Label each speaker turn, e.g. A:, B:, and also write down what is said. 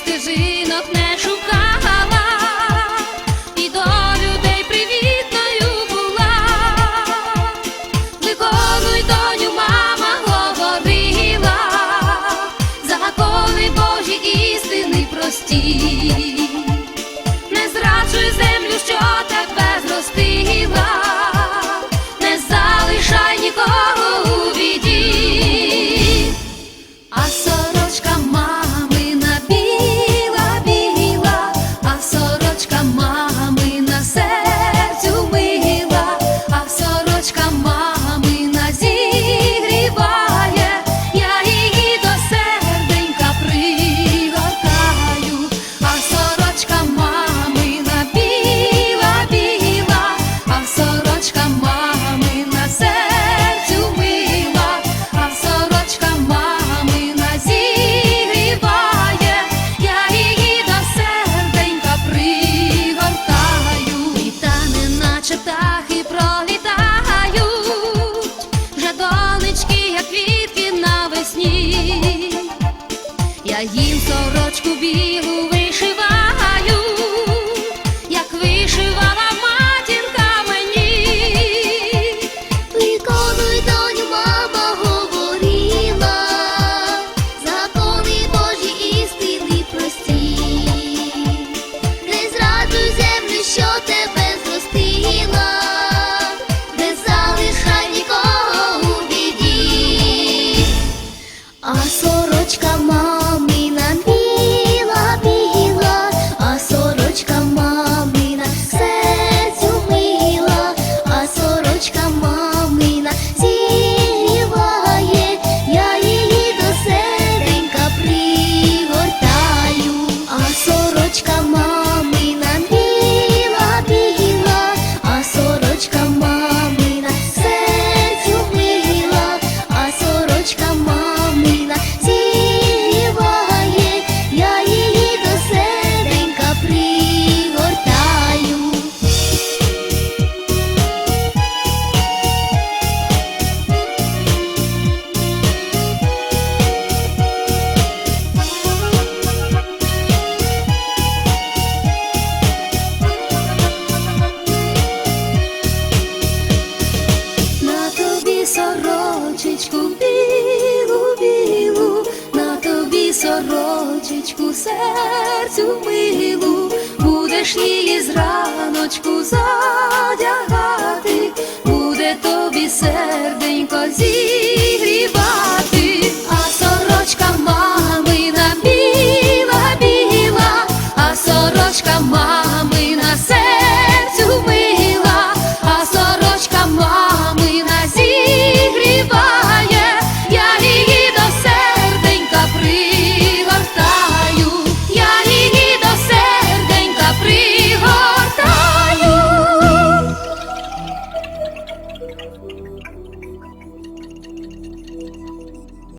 A: стежинок не. Я
B: сорочечку білу, білу, на тобі сорочечку серцю милу,